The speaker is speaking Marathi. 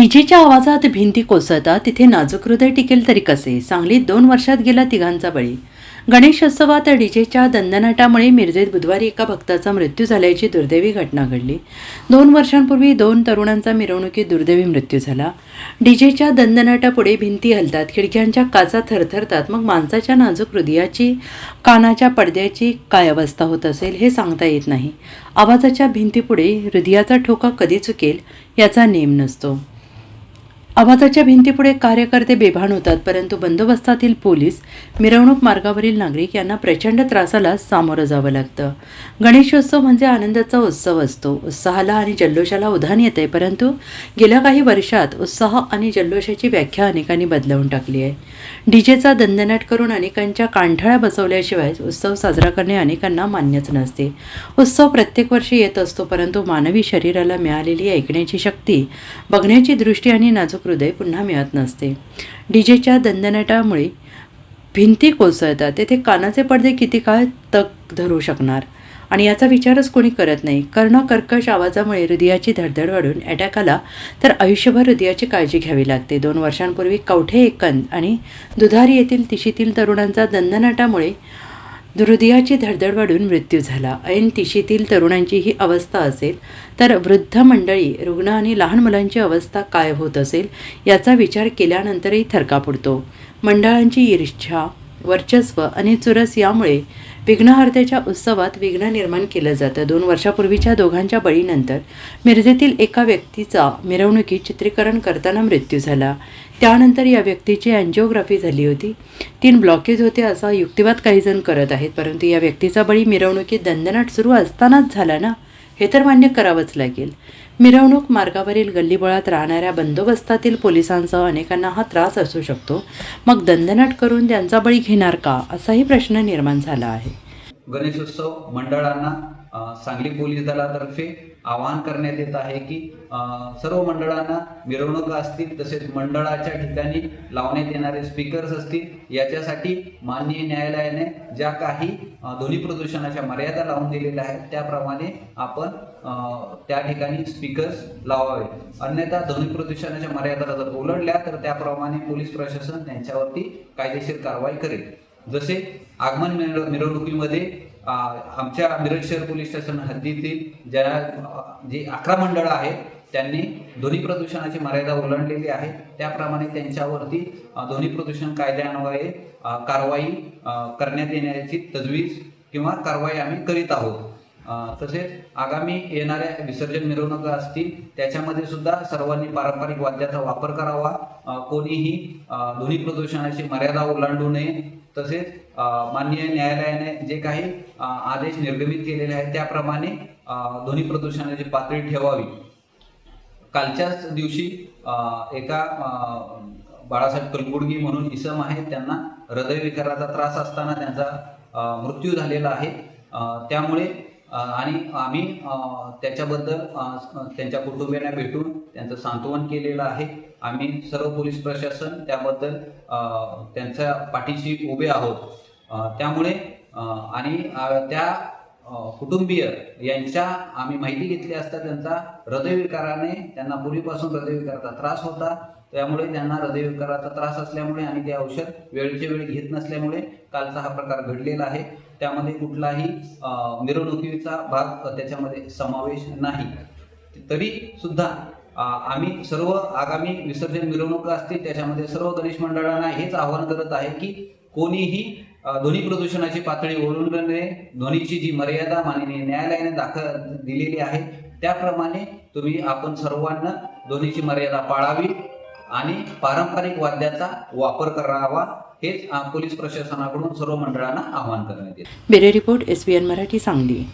डीजेच्या आवाजात भिंती कोसळतात तिथे नाजूक हृदय टिकेल तरी कसे? सांगलीत दोन वर्षात गेला तिघांचा बळी. गणेशोत्सवात डीजेच्या दंदनाटामुळे मिरजेत बुधवारी एका भक्ताचा मृत्यू झाल्याची दुर्दैवी घटना घडली. दोन वर्षांपूर्वी दोन तरुणांचा मिरवणुकीत दुर्दैवी मृत्यू झाला. डीजेच्या दंदनाटापुढे भिंती हलतात खिडक्यांच्या काचा थरथरतात मग माणसाच्या नाजूक हृदयाची कानाच्या पडद्याची काय अवस्था होत असेल हे सांगता येत नाही. आवाजाच्या भिंतीपुढे हृदयाचा ठोका कधी चुकेल याचा नेम नसतो. आवाजाच्या भिंतीपुढे कार्यकर्ते बेभान होतात परंतु बंदोबस्तातील पोलीस मिरवणूक मार्गावरील नागरिक यांना प्रचंड त्रासाला सामोरं जावं लागतं. गणेशोत्सव म्हणजे आनंदाचा उत्सव असतो. उत्साहाला आणि जल्लोषाला उधाण येते परंतु गेल्या काही वर्षात उत्साह आणि जल्लोषाची व्याख्या अनेकांनी बदलवून टाकली आहे. डीजेचा दंदनाट करून अनेकांच्या कांठळ्या बसवल्याशिवाय उत्सव साजरा करणे अनेकांना मान्यच नसते. उत्सव प्रत्येक वर्षी येत असतो परंतु मानवी शरीराला मिळालेली ऐकण्याची शक्ती बघण्याची दृष्टी आणि नाजूक हृदय पुन्हा मिळत नसते. डीजेच्या दंदनाटामुळे भिंती कोसळतात. तेथे कानाचे पडदे किती काळ तग धरू शकणार? आणि याचा विचारच कोणी करत नाही. कर्ण कर्कश आवाजामुळे हृदयाची धडधड वाढून अटॅक आला तर आयुष्यभर हृदयाची काळजी घ्यावी लागते. दोन वर्षांपूर्वी कवठे एकंद आणि दुधारी येथील तिशीतील तरुणांचा दंदनाटामुळे हृदयाची धडधड वाढून मृत्यू झाला. ऐन तिशीतील तरुणांची ही अवस्था असेल तर वृद्ध मंडळी रुग्ण आणि लहान मुलांची अवस्था काय होत असेल याचा विचार केल्यानंतरही थरका पडतो मंडळांची ईर्ष्या वर्चस्व आणि चुरस यामुळे विघ्नहर्त्याच्या उत्सवात विघ्न निर्माण केलं जातं. दोन वर्षापूर्वीच्या दोघांच्या बळीनंतर मिरजेतील एका व्यक्तीचा मिरवणुकीत चित्रीकरण करताना मृत्यू झाला. त्यानंतर या व्यक्तीची अँजिओग्राफी झाली होती. तीन ब्लॉकेज होते असा युक्तिवाद काहीजण करत आहेत परंतु या व्यक्तीचा बळी मिरवणुकीत दंदनाट सुरू असतानाच झाला ना? हे तर मान्य करावंच लागेल. मिरवणूक मार्गावरील गल्लीबोळात राहणाऱ्या बंदोबस्तातील पोलिसांसह अनेकांना हा त्रास असू शकतो. मग दंदनाट करून त्यांचा बळी घेणार का? असाही प्रश्न निर्माण झाला आहे. गणेशोत्सव मंडळांना सांगली पोलीस दलातर्फे आवाहन करण्यात येत आहे की सर्व मंडळांना मिरवणुका असतील तसेच मंडळाच्या ठिकाणी लावण्यात येणारे स्पीकर्स असतील याच्यासाठी माननीय न्यायालयाने ज्या काही ध्वनी प्रदूषणाच्या मर्यादा लावून दिलेल्या आहेत त्याप्रमाणे आपण त्या ठिकाणी स्पीकर्स लावावे. अन्यथा ध्वनी प्रदूषणाच्या मर्यादा जर ओलांडल्या तर त्याप्रमाणे पोलीस प्रशासन त्यांच्यावरती कायदेशीर कारवाई करेल. जसे आगमन मिरवणुकीमध्ये आमच्या मिरज शहर पोलीस स्टेशन हद्दीतील ज्या जी अकरा मंडळं आहेत त्यांनी ध्वनी प्रदूषणाची मर्यादा ओलांडलेली आहे. त्याप्रमाणे त्यांच्यावरती ध्वनी प्रदूषण कायद्यान्वये कारवाई करण्यात येण्याची तजवीज किंवा कारवाई आम्ही करीत आहोत. तसेच आगामी येणाऱ्या विसर्जन मिरवणुका असतील त्याच्यामध्ये सुद्धा सर्वांनी पारंपरिक वाद्याचा वापर करावा. कोणीही ध्वनी प्रदूषणाची मर्यादा ओलांडू नये. तसेच माननीय न्यायालयाने जे काही आदेश निर्गमित केलेले आहेत त्याप्रमाणे ध्वनी प्रदूषणाची पातळी ठेवावी. कालच्याच दिवशी एका बाळासाहेब कलबुर्गी म्हणून इसम आहेत त्यांना हृदयविकाराचा त्रास असताना त्यांचा मृत्यू झालेला आहे. त्यामुळे आणि आम्ही त्याच्याबद्दल त्यांच्या कुटुंबियांना भेटून त्यांचं सांत्वन केलेलं आहे. आम्ही सर्व पोलीस प्रशासन त्याबद्दल त्यांच्या पाठीशी उभे आहोत. त्यामुळे आणि त्या कुटुंबीय यांच्या आम्ही माहिती घेतली असता त्यांचा हृदयविकाराने त्यांना पूर्वीपासून हृदयविकाराचा त्रास होता. त्यामुळे त्यांना हृदयविकाराचा त्रास असल्यामुळे आणि ते औषध वेळच्या वेळी घेत नसल्यामुळे कालचा हा प्रकार घडलेला आहे. त्यामध्ये कुठलाही मिरवणुकीचा भाग त्याच्यामध्ये समावेश नाही. तरी सुद्धा आम्ही सर्व आगामी विसर्जन मिरवणुका असतील त्याच्यामध्ये सर्व गणेश मंडळांना हेच आवाहन करत आहे की कोणीही ध्वनी प्रदूषणाची पातळी ओलांडू नये ध्वनीची जी मर्यादा माननीय न्यायालयाने दाखल दिलेली आहे त्याप्रमाणे तुम्ही आपण सर्वांना ध्वनीची मर्यादा पाळावी. आणि पारंपरिक वाद्याचा वापर करावा हेच पोलीस प्रशासनाकडून सर्व मंडळांना आवाहन करण्यात येते. Bureau report S B N Marathi Sangli.